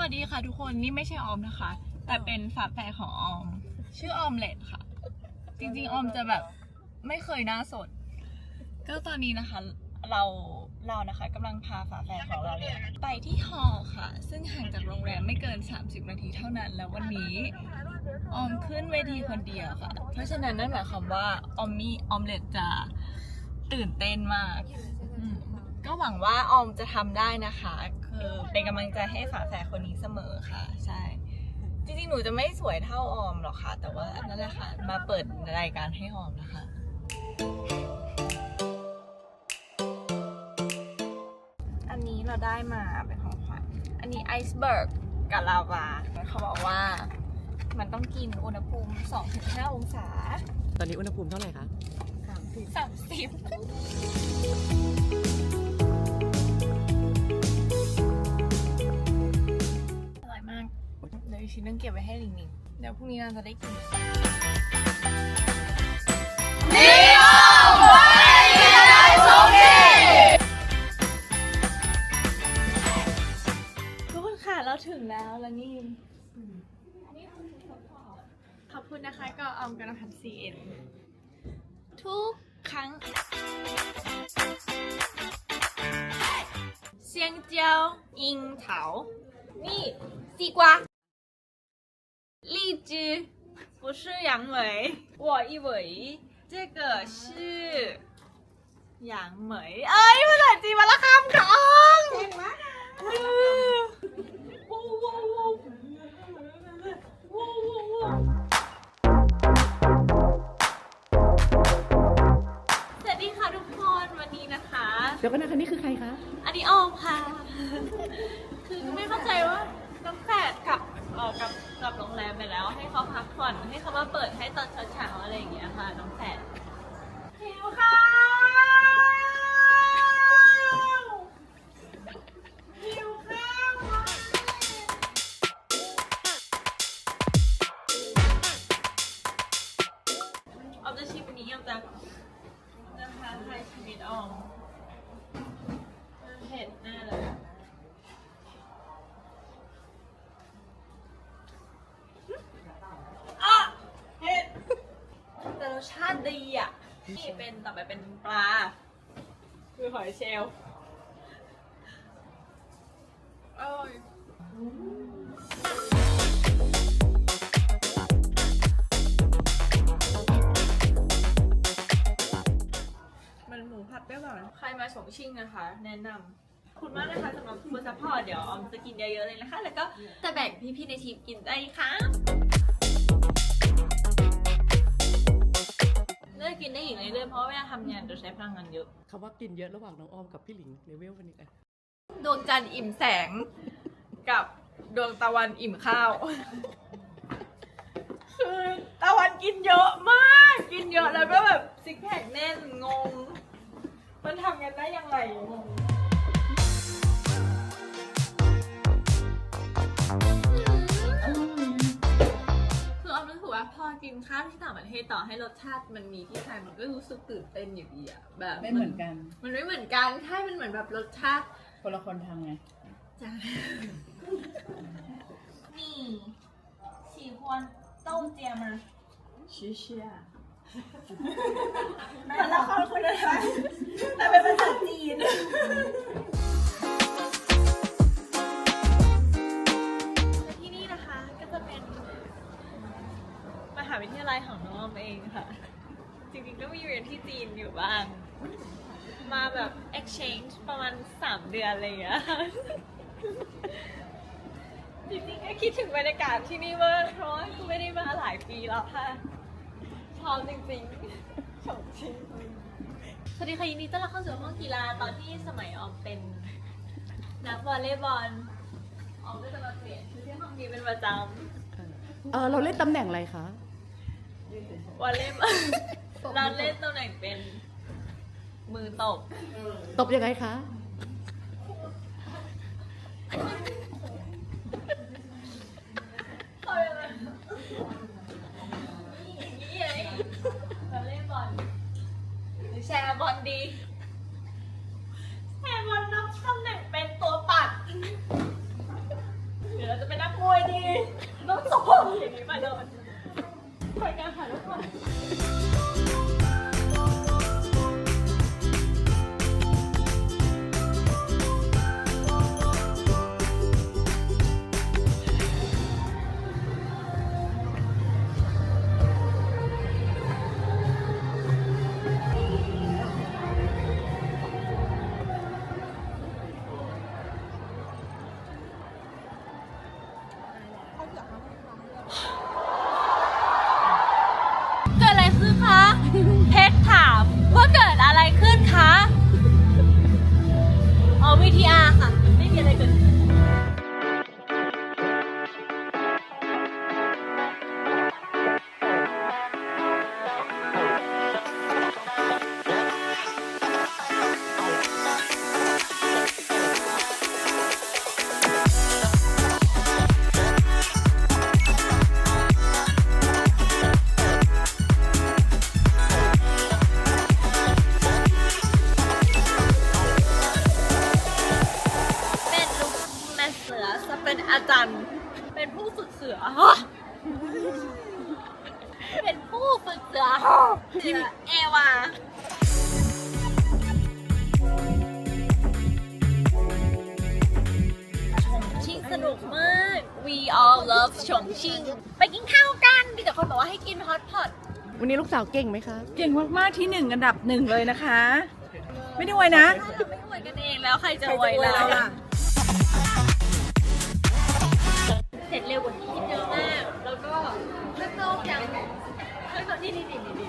วัสดีค่ะทุกคนนี่ไม่ใช่ออมนะคะ แต่เป็นฝาแฝดของออม ชื่อออมเล็ตค่ะ จริงๆออมจะแบบไม่เคยหน้าสด ก็ตอนนี้นะคะ เราเรานะคะกำลังพาฝาแฝดของเราเนี่ยไปที่ฮอลค่ะ ซึ่งห่างจากโรงแรมไม่เกิน 30 นาทีเท่านั้น แล้ววันนี้ออมขึ้นเวทีคนเดียวค่ะ เพราะฉะนั้นนั่นหมายความว่าออมมี่ออมเล็ตจะตื่นเต้นมาก ก็หวังว่าออมจะทำได้นะคะ คือเป็นกำลังใจให้ฝาแฝดคนนี้เสมอค่ะ ใช่ จริงๆ หนูจะไม่สวยเท่าออมหรอกค่ะ แต่ว่านั่นแหละค่ะ มาเปิดรายการให้ออมนะคะ อันนี้เราได้มาเป็นของขวัญ อันนี้ไอซ์เบิร์กกับลาวา เขาบอกว่ามันต้องกินอุณหภูมิ 2-5 องศา ตอนนี้อุณหภูมิเท่าไหร่คะ30 เดี๋ยวอีกชิ้นนึงเก็บไว้ให้ลิงลิงเดี๋ยวพรุ่งนี้เราจะได้กินทุกคนค่ะเราถึงแล้วแล้วนี่ขอบคุณนะคะก็ออมกันพันซีเอ็นทุกครั้งเซียงเจียวอิงเถานี่西瓜荔枝不是杨梅我以为这个是杨梅เอ้ยภาษาจีนมาละคำค่ะอ้องเก่งมาก สวัสดีค่ะทุกคนวันนี้นะคะ เดี๋ยวก็นะคะนี่คือใครคะ อันนี้ออมค่ะ คือไม่เข้าใจว่าน้องแฝดกลับเออกลับ กลับโรงแรมไปแล้ว ให้เขาพักผ่อนให้เขามาเปิดให้ตอนเช้าๆอะไรอย่างเงี้ยค่ะน้องแฝดหิวข้าวหิวข้าวออมจะชิมอันนี้ออมจะนะคะไทยชีวิตออมเผ็ดแน่เลย ดีอะ นี่เป็นต่อไปเป็นปลา คือหอยเชลล์อร่อยมันหมูผัดเปรี้ยวหวานใครมาฉงชิ่งนะคะ แนะนำขอบคุณมากนะคะสำหรับฟูดซัพพอร์ตเดี๋ยวออมจะกินเยอะๆเลยนะคะ แล้วก็จะแบ่งพี่ๆในทีมกินได้ค่ะ กกินได้อีกเรื่อยๆเพราะว่าเวลาทำงานจะใช้พลังงานเยอะ คำว่ากินเยอะระหว่างน้องออมกับพี่หลิงเลเวลวันนี้กันดวงจันทร์อิ่มแสง กับดวงตะวันอิ่มข้าว คือตะวันกินเยอะมาก กินเยอะแล้วก็แบบซิกแพคแน่นงง มันทำกันได้ยังไงงง ว่าพอกินข้าวที่ต่างประเทศต่อให้รสชาติมันมีที่ไทยมันก็รู้สึกตื่นเต้นอยู่ดีอะแบบไม่เหมือนกัน มันไม่เหมือนกันใช่มันเหมือนแบบรสชาติคนละคนทำไงจ้ะนี่ฉีควนต้มเจียมชิเชียมันละคนคนลอะไรแต่เป็นภาษาจีน exchange ประมาณ 3 เดือนอะไรอย่างเงี้ยจริงๆก็คิดถึงบรรยากาศที่นี่มากเพราะว่าคือไม่ได้มาหลายปีแล้วค่ะชอบจริงๆชอบจริงสวัสดีค่ะยินดีต้อนรับเข้าสู่ห้องกีฬาตอนที่สมัยออมเป็นนักวอลเลย์บอลออมก็จะมาเปลี่ยนชุดที่ห้องนี้เป็นประจเออเราเล่นตำแหน่งอะไรคะำวอลเลย์บอลเราเล่นตำแหน่งเป็น มือตบ ตบยังไงคะเขาเลยนะนี่อย่างนี้ไงเราเล่นบอลหรือแชร์บอลดี แชร์บอลนับตำแหน่งเป็นตัวปัดรือเราจะเป็นนักมวยดีต้องสมอย่างนี้มาเดินไปกันค่ะทุกคน ชื่อเอวาชงชิ่งสนุกมาก we all love ชงชิ่งไปกินข้าวกัน มีแต่คนบอกว่าให้กินฮอตพอตวันนี้ลูกสาวเก่งไหมคะ เก่งมาก ๆ ที่หนึ่งอันดับหนึ่งเลยนะคะ ไม่ได้ไวยนะถ้าเราไม่อวยกันเองแล้วใครจะอวยเราล่ะ เสร็จเร็วกว่าที่คิดเยอะมาก แล้วก็เลือกโลกอย่างเลือกโลกนี่นี่นี่นี่นี่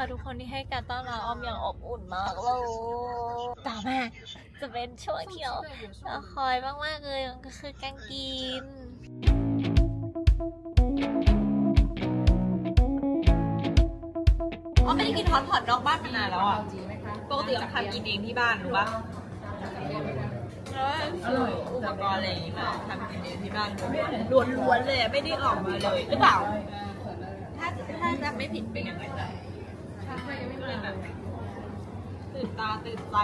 คุณมากนะคะทุกคนที่ให้การต้อนรับออมอย่างอบอุ่นมากเลยต่อมาจะเป็นช่วงที่เรารอคอยมากๆเลยมันก็คือการกินอ๋อไม่ได้กินฮอตพอตนอกบ้านมานานแล้วอะปกติเราทำกินเองที่บ้านรู้ปะแล้วอุปกรณ์อะไรอย่างงี้มาทำกินเองที่บ้านล้วนๆเลยอะไม่ได้ออกมาเลยหรือเปล่า ถ้าถ้าจะไม่ผิดเป็นอย่างนั้น ตื่นตาตื่นใจ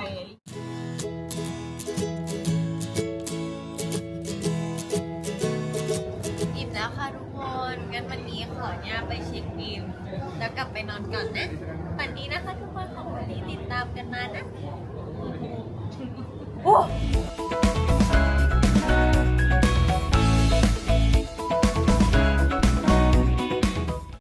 อิ่มแล้วค่ะทุกคน งั้นวันนี้ขอเนี่ยไปเช็คบิลแล้วกลับไปนอนก่อนนะวันนี้นะคะทุกคนขอบคุณที่ติดตามกันมานะ โอ้